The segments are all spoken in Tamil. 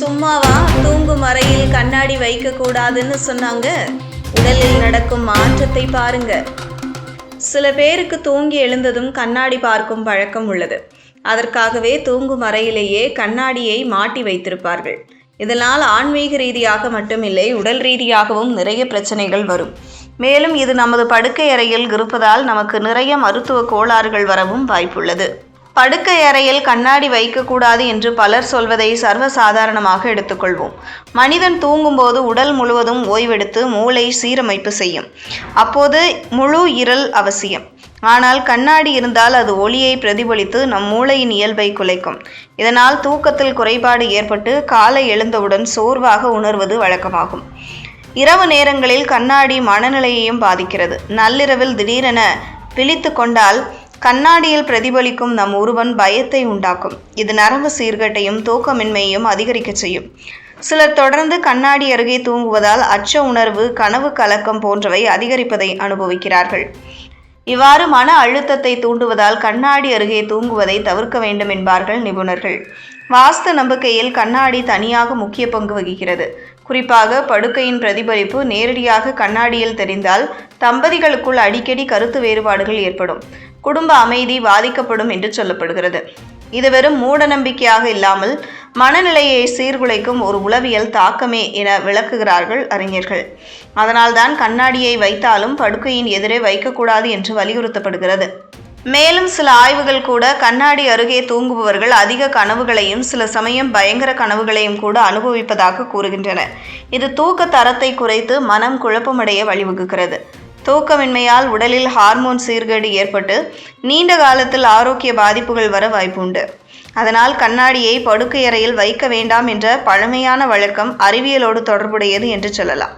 சும்மாவா? தூங்கும் அறையில் கண்ணாடி வைக்க கூடாதுன்னு சொன்னாங்க. உடலில் நடக்கும் மாற்றத்தை பாருங்க. சில பேருக்கு தூங்கி எழுந்ததும் கண்ணாடி பார்க்கும் பழக்கம் உள்ளது. அதற்காகவே தூங்கும் அறையிலேயே கண்ணாடியை மாட்டி வைத்திருப்பார்கள். இதனால் ஆன்மீக ரீதியாக மட்டுமில்லை உடல் ரீதியாகவும் நிறைய பிரச்சனைகள் வரும். மேலும் இது நமது படுக்கை அறையில் இருப்பதால் நமக்கு நிறைய மருத்துவ கோளாறுகள் வரவும் வாய்ப்புள்ளது. படுக்கை அறையில் கண்ணாடி வைக்கக்கூடாது என்று பலர் சொல்வதை சர்வசாதாரணமாக எடுத்துக்கொள்வோம். மனிதன் தூங்கும்போது உடல் முழுவதும் ஓய்வெடுத்து மூளை சீரமைப்பு செய்யும். அப்போது முழு இருள் அவசியம். ஆனால் கண்ணாடி இருந்தால் அது ஒளியை பிரதிபலித்து நம் மூளையின் இயல்பை குலைக்கும். இதனால் தூக்கத்தில் குறைபாடு ஏற்பட்டு காலை எழுந்தவுடன் சோர்வாக உணர்வது வழக்கமாகும். இரவு நேரங்களில் கண்ணாடி மனநிலையையும் பாதிக்கிறது. நள்ளிரவில் திடீரென விழித்து கொண்டால் கண்ணாடியில் பிரதிபலிக்கும் நம் உருவன் பயத்தை உண்டாக்கும். இது நரம்பு சீர்கட்டையும் தூக்கமின்மையையும் அதிகரிக்கச் செய்யும். சிலர் தொடர்ந்து கண்ணாடி அருகே தூங்குவதால் அச்ச உணர்வு கனவு கலக்கம் போன்றவை அதிகரிப்பதை அனுபவிக்கிறார்கள். இவ்வாறு மன அழுத்தத்தை தூண்டுவதால் கண்ணாடி அருகே தூங்குவதை தவிர்க்க வேண்டும் என்பார்கள் நிபுணர்கள். வாஸ்து நம்பிக்கையில் கண்ணாடி தனியாக முக்கிய பங்கு வகிக்கிறது. குறிப்பாக படுக்கையின் பிரதிபலிப்பு நேரடியாக கண்ணாடியில் தெரிந்தால் தம்பதிகளுக்குள் அடிக்கடி கருத்து வேறுபாடுகள் ஏற்படும். குடும்ப அமைதி பாதிக்கப்படும் என்று சொல்லப்படுகிறது. இது வெறும் மூடநம்பிக்கையாக இல்லாமல் மனநிலையை சீர்குலைக்கும் ஒரு உளவியல் தாக்கமே என விளக்குகிறார்கள் அறிஞர்கள். அதனால்தான் கண்ணாடியை வைத்தாலும் படுக்கையின் எதிரே வைக்கக்கூடாது என்று வலியுறுத்தப்படுகிறது. மேலும் சில ஆய்வுகள் கூட கண்ணாடி அருகே தூங்குபவர்கள் அதிக கனவுகளையும் சில சமயம் பயங்கர கனவுகளையும் கூட அனுபவிப்பதாக கூறுகின்றன. இது தூக்க தரத்தை குறைத்து மனம் குழப்பமடைய வழிவகுக்கிறது. தூக்கமின்மையால் உடலில் ஹார்மோன் சீர்கேடு ஏற்பட்டு நீண்ட காலத்தில் ஆரோக்கிய பாதிப்புகள் வர வாய்ப்புண்டு. அதனால் கண்ணாடியை படுக்கை அறையில் வைக்க வேண்டாம் என்ற பழமையான வழக்கம் அறிவியலோடு தொடர்புடையது என்று சொல்லலாம்.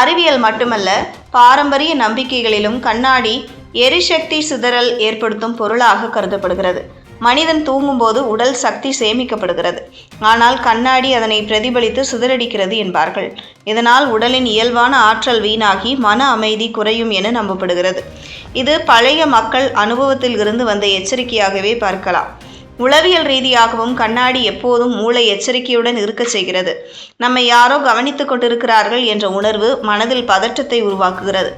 அறிவியல் மட்டுமல்ல பாரம்பரிய நம்பிக்கைகளிலும் கண்ணாடி எரிசக்தி சிதறல் ஏற்படுத்தும் பொருளாக கருதப்படுகிறது. மனிதன் தூங்கும்போது உடல் சக்தி சேமிக்கப்படுகிறது. ஆனால் கண்ணாடி அதனை பிரதிபலித்து சிதறடிக்கிறது என்பார்கள். இதனால் உடலின் இயல்பான ஆற்றல் வீணாகி மன அமைதி குறையும் என நம்பப்படுகிறது. இது பழைய மக்கள் அனுபவத்தில் இருந்து வந்த எச்சரிக்கையாகவே பார்க்கலாம். உளவியல் ரீதியாகவும் கண்ணாடி எப்போதும் மூளை எச்சரிக்கையுடன் இருக்க செய்கிறது. நம்மை யாரோ கவனித்துக் கொண்டிருக்கிறார்கள் என்ற உணர்வு மனதில் பதற்றத்தை உருவாக்குகிறது.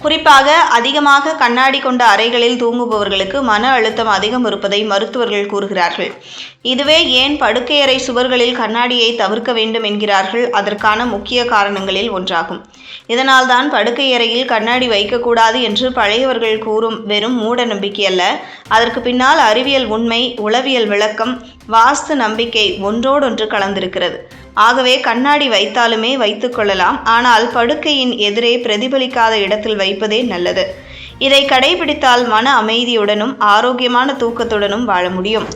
குறிப்பாக அதிகமாக கண்ணாடி கொண்ட அறைகளில் தூங்குபவர்களுக்கு மன அழுத்தம் அதிகம் இருப்பதை மருத்துவர்கள் கூறுகிறார்கள். இதுவே ஏன் படுக்கையறை சுவர்களில் கண்ணாடியை தவிர்க்க வேண்டும் என்கிறார்கள். அதற்கான முக்கிய காரணங்களில் ஒன்றாகும். இதனால்தான் படுக்கையறையில் கண்ணாடி வைக்கக்கூடாது என்று பழையவர்கள் கூறும் வெறும் மூட நம்பிக்கை அல்ல. அதற்கு பின்னால் அறிவியல் உண்மை உளவியல் விளக்கம் வாஸ்து நம்பிக்கை ஒன்றோடொன்று கலந்திருக்கிறது. ஆகவே கண்ணாடி வைத்தாலுமே வைத்துக்கொள்ளலாம் ஆனால் படுக்கையின் எதிரே பிரதிபலிக்காத இடத்தில் வைப்பதே நல்லது. இதை கடைபிடித்தால் மன அமைதியுடனும் ஆரோக்கியமான தூக்கத்துடனும் வாழ முடியும்.